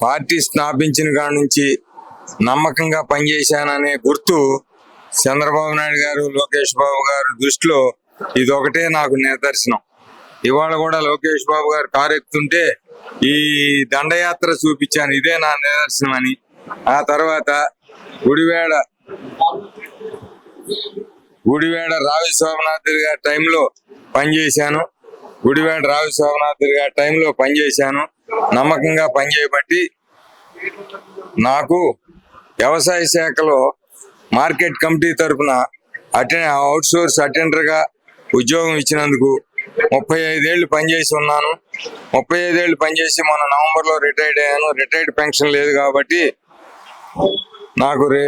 Party స్థాపించిన కాడ నుంచి నమ్మకంగా పనిచేశాననే గుర్తు చంద్రబాబు నాయుడు గారు లోకేష్ బాబు గారు దృష్టిలో ఇది ఒకటే నాకు నిదర్శనం. ఇవాళ కూడా లోకేష్ బాబు గారు కారు ఎక్కుతుంటే ఈ దండయాత్ర చూపించాను. ఇదే నా నిదర్శనం అని ఆ తర్వాత గుడివేడ గుడివేడ రావి శోభనాథ్ గారి టైంలో పనిచేశాను. గుడివేడ రావి శోభనాథ్ గారి టైంలో పనిచేశాను. నమ్మకంగా పనిచేయబట్టి నాకు వ్యవసాయ శాఖలో మార్కెట్ కమిటీ తరఫున అటెండ్ అవుట్సోర్స్ అటెండర్గా ఉద్యోగం ఇచ్చినందుకు ముప్పై ఐదేళ్ళు పనిచేసి ఉన్నాను. ముప్పై ఐదేళ్ళు పనిచేసి మొన్న నవంబర్లో రిటైర్డ్ అయ్యాను. రిటైర్డ్ పెన్షన్ లేదు కాబట్టి నాకు రే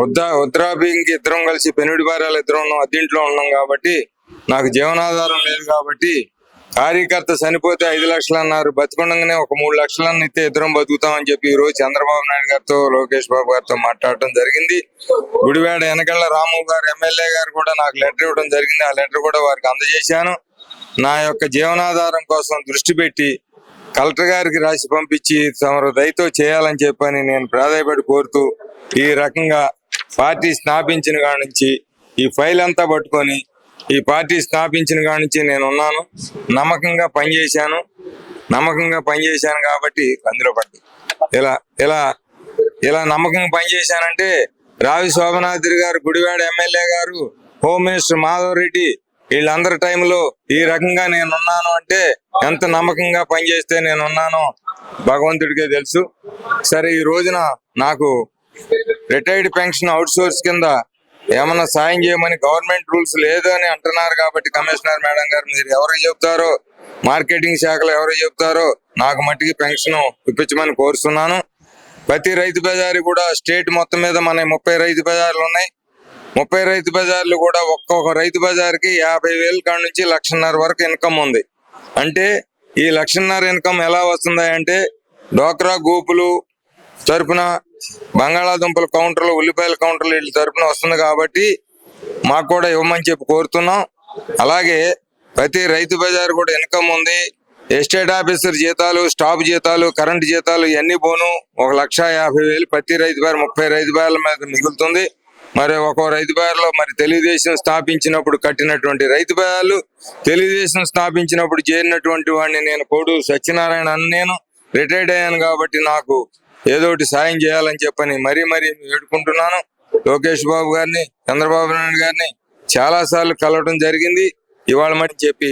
వద్దా వద్రాబింగ్కి ఇద్దరం కలిసి పెనుడి భార్యలు ఇద్దరం ఉన్నాం. అద్దీంట్లో ఉన్నాం కాబట్టి నాకు జీవనాధారం లేదు కాబట్టి కార్యకర్త చనిపోతే ఐదు లక్షలు అన్నారు. బతికుండగానే ఒక మూడు లక్షలన్న ఇస్తే ఇద్దరం బతుకుతామని చెప్పి ఈ రోజు చంద్రబాబు నాయుడు గారితో లోకేష్ బాబు గారితో మాట్లాడటం జరిగింది. గుడివాడ వెనకళ్ళ రాము గారు ఎమ్మెల్యే గారు కూడా నాకు లెటర్ ఇవ్వడం జరిగింది. ఆ లెటర్ కూడా వారికి అందజేశాను. నా యొక్క జీవనాధారం కోసం దృష్టి పెట్టి కలెక్టర్ గారికి రాసి పంపించి తమరు దయతో చేయాలని చెప్పని నేను ప్రాధాయపడి కోరుతూ ఈ రకంగా పార్టీ స్థాపించిన కాడ నుంచి ఈ ఫైల్ అంతా పట్టుకొని ఈ పార్టీ స్థాపించిన కాడ నుంచి నేను ఉన్నాను నమ్మకంగా పనిచేశాను. నమ్మకంగా పనిచేశాను కాబట్టి అందులో పడ్డి ఇలా ఇలా ఇలా నమ్మకంగా పనిచేశానంటే రావి శోభనాద్రి గారు గుడివాడ ఎమ్మెల్యే గారు హోమ్ మినిస్టర్ మాధవ్ రెడ్డి వీళ్ళందరి టైంలో ఈ రకంగా నేను ఉన్నాను అంటే ఎంత నమ్మకంగా పనిచేస్తే నేను ఉన్నాను భగవంతుడికే తెలుసు. సరే ఈ రోజున నాకు రిటైర్డ్ పెన్షన్ అవుట్ సోర్స్ కింద ఏమన్నా సాయం చేయమని గవర్నమెంట్ రూల్స్ లేదు అని అంటున్నారు కాబట్టి కమిషనర్ మేడం గారు మీరు ఎవరు చెప్తారో మార్కెటింగ్ శాఖలో ఎవరు చెప్తారో నాకు మట్టికి పెన్షన్ ఇప్పించమని కోరుతున్నాను. ప్రతి రైతు బజారు కూడా స్టేట్ మొత్తం మీద మన ముప్పై రైతు బజార్లు ఉన్నాయి. ముప్పై రైతు బజార్లు కూడా ఒక్కొక్క రైతు బజార్కి యాభై వేల కాడ నుంచి లక్షన్నర వరకు ఇన్కమ్ ఉంది. అంటే ఈ లక్షన్నర ఇన్కమ్ ఎలా వస్తుంది అంటే డోక్రా గూపులు తరపున బంగాళాదుంపల కౌంటర్లు ఉల్లిపాయల కౌంటర్లు వీళ్ళ తరపున వస్తుంది కాబట్టి మాకు కూడా ఇవ్వమని చెప్పి కోరుతున్నాం. అలాగే ప్రతి రైతు బజార్ కూడా ఇన్కమ్ ఉంది. ఎస్టేట్ ఆఫీసర్ జీతాలు స్టాఫ్ జీతాలు కరెంట్ జీతాలు ఇవన్నీ పోను. ఒక లక్ష యాభై వేలు ప్రతి రైతు బజార్ ముప్పై రైతు బయల మీద మిగులుతుంది. మరి ఒక్కో రైతు బజార్లో మరి తెలుగుదేశం స్థాపించినప్పుడు కట్టినటువంటి రైతు బజార్లు తెలుగుదేశం స్థాపించినప్పుడు చేరినటువంటి వాడిని నేను కోడు సత్యనారాయణ అని నేను రిటైర్డ్ అయ్యాను కాబట్టి నాకు ఏదో ఒకటి సాయం చేయాలని చెప్పని మరీ మరీ వేడుకుంటున్నాను లోకేష్ బాబు గారిని చంద్రబాబు నాయుడు గారిని చాలా సార్లు కలవడం జరిగింది. ఇవాళ మట్టి చెప్పి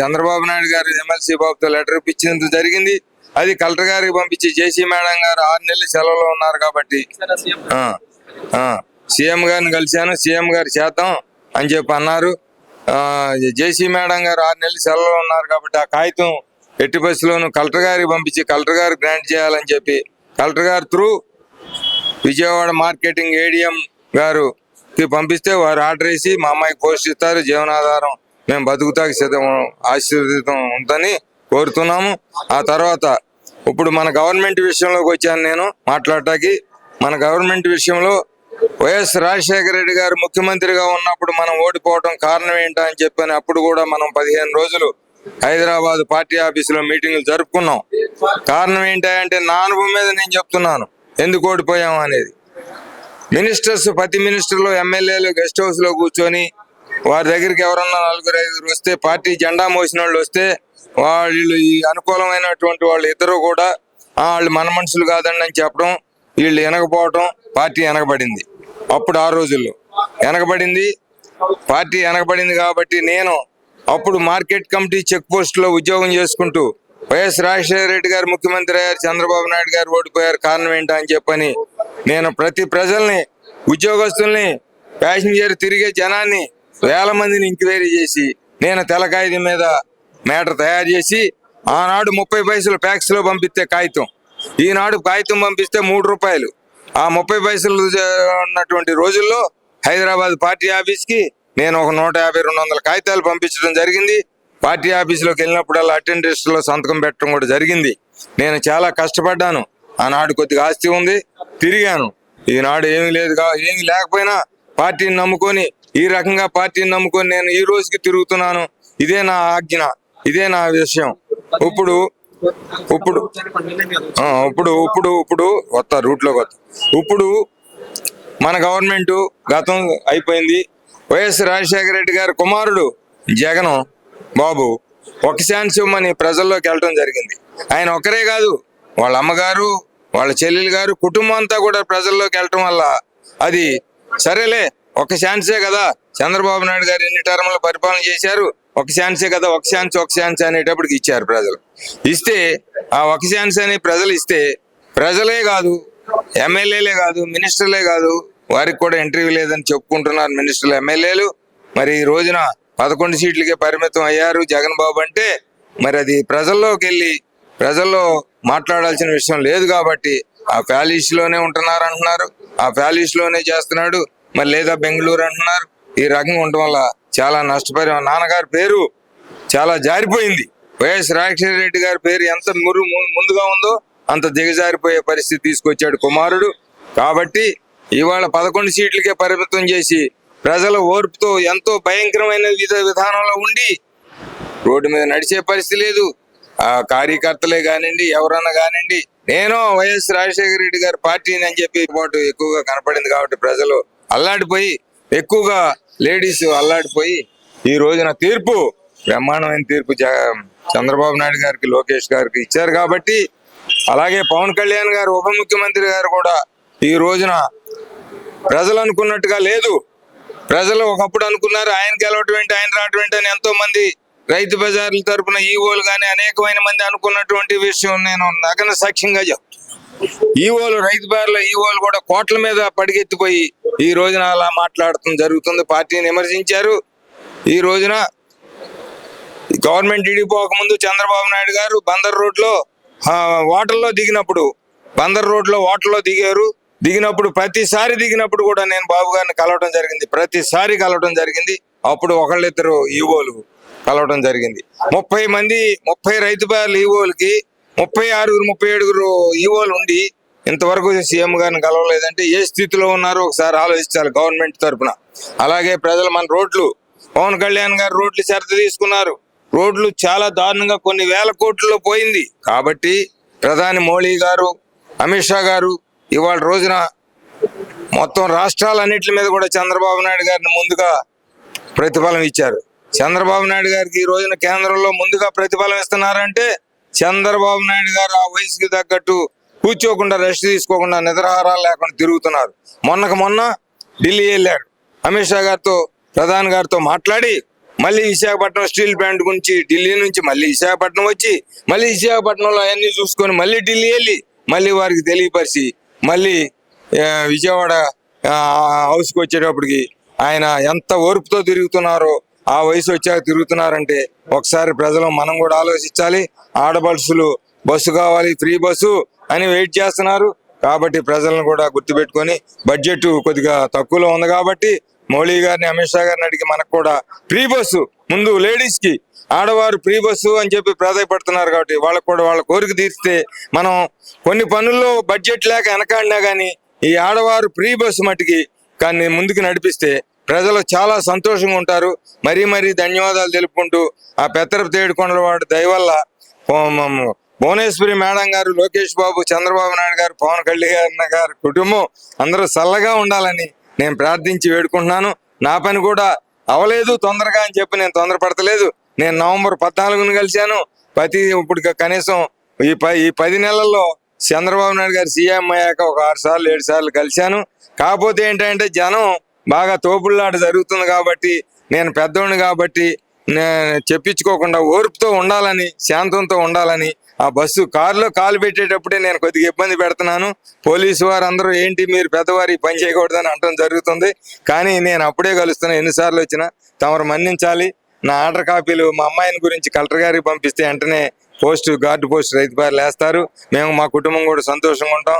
చంద్రబాబు నాయుడు గారు ఎమ్మెల్సీ బాబుతో లెటర్ ఇప్పించినంత జరిగింది. అది కలెక్టర్ గారికి పంపించి జేసీ మేడం గారు ఆరు నెలలు సెలవులో ఉన్నారు కాబట్టి. సీఎం గారిని కలిశాను సీఎం గారు చేద్దాం అని చెప్పి అన్నారు. జేసీ మేడం గారు ఆరు నెలలు సెలవులో ఉన్నారు కాబట్టి ఆ కాగితం ఎట్టి బస్సులోను కలెక్టర్ గారికి పంపించి కలెక్టర్ గారు గ్రాంట్ చేయాలని చెప్పి కలెక్టర్ గారు త్రూ విజయవాడ మార్కెటింగ్ ఏడిఎం గారు పంపిస్తే వారు ఆర్డర్ వేసి మా అమ్మాయికి పోస్ట్ ఇస్తారు. జీవనాధారం మేము బతుకుతాకి సిద్ధం ఆశీర్వదితం ఉందని కోరుతున్నాము. ఆ తర్వాత ఇప్పుడు మన గవర్నమెంట్ విషయంలోకి వచ్చాను నేను మాట్లాడటానికి. మన గవర్నమెంట్ విషయంలో వైఎస్ రాజశేఖర రెడ్డి గారు ముఖ్యమంత్రిగా ఉన్నప్పుడు మనం ఓడిపోవడం కారణం ఏంటా అని చెప్పని అప్పుడు కూడా మనం పదిహేను రోజులు హైదరాబాద్ పార్టీ ఆఫీసులో మీటింగ్లు జరుపుకున్నాం. కారణం ఏంటంటే నా అనుభవం మీద నేను చెప్తున్నాను. ఎందుకు ఓడిపోయాము అనేది. మినిస్టర్స్ ప్రతి మినిస్టర్లు ఎమ్మెల్యేలు గెస్ట్ హౌస్లో కూర్చొని వారి దగ్గరికి ఎవరన్నా నలుగురు ఐదుగురు వస్తే పార్టీ జెండా మోసిన వాళ్ళు వస్తే వాళ్ళు ఈ అనుకూలమైనటువంటి వాళ్ళు ఇద్దరు కూడా వాళ్ళు మన మనుషులు కాదండి అని చెప్పడం వీళ్ళు వెనకపోవటం పార్టీ వెనకబడింది అప్పుడు ఆ రోజుల్లో వెనకబడింది పార్టీ వెనకబడింది కాబట్టి నేను అప్పుడు మార్కెట్ కమిటీ చెక్ పోస్ట్లో ఉద్యోగం చేసుకుంటూ వైఎస్ రాజశేఖర రెడ్డి గారు ముఖ్యమంత్రి అయ్యారు చంద్రబాబు నాయుడు గారు ఓడిపోయారు కారణం ఏంటా అని చెప్పని నేను ప్రతి ప్రజల్ని ఉద్యోగస్తుల్ని ప్యాసింజర్ తిరిగే జనాన్ని వేల మందిని ఎంక్వైరీ చేసి నేను తెల్లకాయిది మీద మేటర్ తయారు చేసి ఆనాడు ముప్పై పైసలు ఫ్యాక్స్లో పంపిస్తే కాగితం. ఈనాడు కాగితం పంపిస్తే మూడు రూపాయలు. ఆ ముప్పై పైసలు ఉన్నటువంటి రోజుల్లో హైదరాబాద్ పార్టీ ఆఫీస్కి నేను ఒక నూట యాభై రెండు వందల కాగితాలు పంపించడం జరిగింది. పార్టీ ఆఫీసులోకి వెళ్ళినప్పుడల్లా అటెండెన్స్లో సంతకం పెట్టడం కూడా జరిగింది. నేను చాలా కష్టపడ్డాను. ఆనాడు కొద్దిగా ఆస్తి ఉంది తిరిగాను. ఈనాడు ఏమీ లేదు ఏమీ లేకపోయినా పార్టీని నమ్ముకొని ఈ రకంగా పార్టీని నమ్ముకొని నేను ఈ రోజుకి తిరుగుతున్నాను. ఇదే నా ఆజ్ఞ ఇదే నా విషయం. ఇప్పుడు ఇప్పుడు ఇప్పుడు ఇప్పుడు ఇప్పుడు కొత్త రూట్లో కొత్త ఇప్పుడు మన గవర్నమెంట్ గతం అయిపోయింది. వైఎస్ రాజశేఖర రెడ్డి గారి కుమారుడు జగన్ బాబు ఒక ఛాన్స్ ఇవ్వమని ప్రజల్లోకి వెళ్ళడం జరిగింది. ఆయన ఒక్కరే కాదు వాళ్ళ అమ్మగారు వాళ్ళ చెల్లెలు గారు కుటుంబం అంతా కూడా ప్రజల్లోకి వెళ్ళటం వల్ల అది సరేలే ఒక ఛాన్సే కదా. చంద్రబాబు నాయుడు గారు ఎన్ని టర్మ్లు పరిపాలన చేశారు ఒక ఛాన్సే కదా ఒక ఛాన్స్ ఒక ఛాన్స్ అనేటప్పటికి ఇచ్చారు ప్రజలు. ఇస్తే ఆ ఒక ఛాన్స్ అని ప్రజలు ఇస్తే ప్రజలే కాదు ఎమ్మెల్యేలే కాదు మినిస్టర్లే కాదు వారికి కూడా ఇంటర్వ్యూ లేదని చెప్పుకుంటున్నారు మినిస్టర్లు ఎమ్మెల్యేలు. మరి ఈ రోజున పదకొండు సీట్లకే పరిమితం అయ్యారు జగన్ బాబు అంటే. మరి అది ప్రజల్లోకి వెళ్ళి ప్రజల్లో మాట్లాడాల్సిన విషయం లేదు కాబట్టి ఆ ప్యాలెస్లోనే ఉంటున్నారు అంటున్నారు. ఆ ప్యాలెస్లోనే చేస్తున్నాడు. మరి లేదా బెంగళూరు అంటున్నారు. ఈ రకంగా ఉండటం వల్ల చాలా నష్టపరి నాన్నగారి పేరు చాలా జారిపోయింది. వైఎస్ రాజశేఖర రెడ్డి గారి పేరు ఎంత మురు ము- ముందుగా ఉందో అంత దిగజారిపోయే పరిస్థితి తీసుకొచ్చాడు కుమారుడు. కాబట్టి ఇవాళ పదకొండు సీట్లకే పరిమితం చేసి ప్రజల ఓర్పుతో ఎంతో భయంకరమైన విధానంలో ఉండి రోడ్డు మీద నడిచే పరిస్థితి లేదు. ఆ కార్యకర్తలే కానివ్వండి ఎవరన్నా కానివ్వండి నేను వైఎస్ రాజశేఖర రెడ్డి గారి పార్టీని అని చెప్పి పాటు ఎక్కువగా కనపడింది కాబట్టి ప్రజలు అల్లాడిపోయి ఎక్కువగా లేడీస్ అల్లాడిపోయి ఈ రోజున తీర్పు బ్రహ్మాండమైన తీర్పు జ- చంద్రబాబు నాయుడు గారికి లోకేష్ గారికి ఇచ్చారు కాబట్టి అలాగే పవన్ కళ్యాణ్ గారు ఉప ముఖ్యమంత్రి గారు కూడా ఈ రోజున ప్రజలు అనుకున్నట్టుగా లేదు. ప్రజలు ఒకప్పుడు అనుకున్నారు ఆయన గెలవటం ఏంటి ఆయన రావటం ఏంటి అని ఎంతో మంది రైతు బజార్ల తరపున ఈవోలు కానీ అనేకమైన మంది అనుకున్నటువంటి విషయం నేను నగన సాక్ష్యంగా చెప్తాను ఈవోలు రైతు బజార్ల ఈవోలు కూడా కోట్ల మీద పడిగెత్తిపోయి ఈ రోజున అలా మాట్లాడటం జరుగుతుంది. పార్టీని విమర్శించారు. ఈ రోజున గవర్నమెంట్ ఇడిపోక ముందు చంద్రబాబు నాయుడు గారు బందర్ రోడ్లో దిగినప్పుడు బందర్ రోడ్లో దిగారు. దిగినప్పుడు ప్రతిసారి దిగినప్పుడు కూడా నేను బాబు గారిని కలవడం జరిగింది. ప్రతిసారి కలవడం జరిగింది. అప్పుడు ఒకళ్ళిద్దరు ఈవోలు కలవడం జరిగింది. ముప్పై మంది ముప్పై రైతు బార్లు ఈవోలకి ముప్పై ఆరుగురు ముప్పై ఏడుగురు ఈవోలు ఉండి ఇంతవరకు సీఎం గారిని కలవలేదంటే ఏ స్థితిలో ఉన్నారో ఒకసారి ఆలోచించాలి గవర్నమెంట్ తరపున. అలాగే ప్రజలు మన రోడ్లు పవన్ కళ్యాణ్ గారు రోడ్లు శ్రద్ధ తీసుకున్నారు. రోడ్లు చాలా దారుణంగా కొన్ని వేల కోట్లలో పోయింది. కాబట్టి ప్రధాని మోడీ గారు అమిత్ షా గారు ఇవాళ రోజున మొత్తం రాష్ట్రాలన్నింటి మీద కూడా చంద్రబాబు నాయుడు గారిని ముందుగా ప్రతిఫలం ఇచ్చారు. చంద్రబాబు నాయుడు గారికి ఈ రోజున కేంద్రంలో ముందుగా ప్రతిఫలం ఇస్తున్నారంటే చంద్రబాబు నాయుడు గారు ఆ వయసుకి తగ్గట్టు కూర్చోకుండా రెస్ట్ తీసుకోకుండా నిద్రాహారాలు లేకుండా తిరుగుతున్నారు. మొన్నకు మొన్న ఢిల్లీ వెళ్ళారు. అమిత్ షా గారితో ప్రధాని గారితో మాట్లాడి మళ్ళీ విశాఖపట్నం స్టీల్ ప్లాంట్ గురించి ఢిల్లీ నుంచి మళ్ళీ విశాఖపట్నం వచ్చి మళ్ళీ విశాఖపట్నంలో అవన్నీ చూసుకొని మళ్ళీ ఢిల్లీ వెళ్ళి మళ్ళీ వారికి తెలియపరిచి మళ్ళీ విజయవాడ హౌస్కి వచ్చేటప్పటికి ఆయన ఎంత ఓర్పుతో తిరుగుతున్నారో ఆ వయసు వచ్చాక తిరుగుతున్నారంటే ఒకసారి ప్రజలు మనం కూడా ఆలోచించాలి. ఆడబడుసులు బస్సు కావాలి ఫ్రీ బస్సు అని వెయిట్ చేస్తున్నారు. కాబట్టి ప్రజలను కూడా గుర్తుపెట్టుకొని బడ్జెట్ కొద్దిగా తక్కువలో ఉంది కాబట్టి మోడీ గారిని అమిత్ షా గారిని అడిగి మనకు కూడా ఫ్రీ బస్సు ముందు లేడీస్కి. ఆడవారు ఫ్రీ బస్సు అని చెప్పి ప్రాధాయపడుతున్నారు కాబట్టి వాళ్ళకు కూడా వాళ్ళ కోరిక తీర్చితే మనం కొన్ని పనుల్లో బడ్జెట్ లేక వెనకాడినా కానీ ఈ ఆడవారు ఫ్రీ బస్సు మట్టుకి కానీ ముందుకు నడిపిస్తే ప్రజలు చాలా సంతోషంగా ఉంటారు. మరీ మరీ ధన్యవాదాలు తెలుపుకుంటూ ఆ పెత్తరపు తేడుకొండల వాడు దయవల్ల భువనేశ్వరి మేడం గారు లోకేష్ బాబు చంద్రబాబు నాయుడు గారు పవన్ కళ్యాణ్ గారి కుటుంబం అందరూ చల్లగా ఉండాలని నేను ప్రార్థించి వేడుకుంటున్నాను. నా పని కూడా అవలేదు తొందరగా అని చెప్పి నేను తొందరపడతలేదు. నేను నవంబర్ పద్నాలుగున కలిశాను. ప్రతి ఇప్పుడు కనీసం ఈ ప ఈ పది నెలల్లో చంద్రబాబు నాయుడు గారు సీఎం అయ్యాక ఒక ఆరు సార్లు ఏడు సార్లు కలిశాను. కాకపోతే ఏంటంటే జనం బాగా తోపుళ్ళాట జరుగుతుంది కాబట్టి నేను పెద్దోడిని కాబట్టి నే- చెప్పించుకోకుండా ఓర్పుతో ఉండాలని శాంతంతో ఉండాలని ఆ బస్సు కారులో కాలు పెట్టేటప్పుడే నేను కొద్దిగా ఇబ్బంది పెడుతున్నాను. పోలీసు వారు అందరూ ఏంటి మీరు పెద్దవారు ఈ పని చేయకూడదని అనడం జరుగుతుంది. కానీ నేను అప్పుడే కలుస్తున్నా ఎన్నిసార్లు వచ్చినా. తమరు మన్నించాలి. నా ఆర్డర్ కాపీలు మా అమ్మాయిని గురించి కలెక్టర్ గారికి పంపిస్తే వెంటనే పోస్ట్ గార్డు పోస్ట్ రైతు బారులు వేస్తారు మేము మా కుటుంబం కూడా సంతోషంగా ఉంటాం.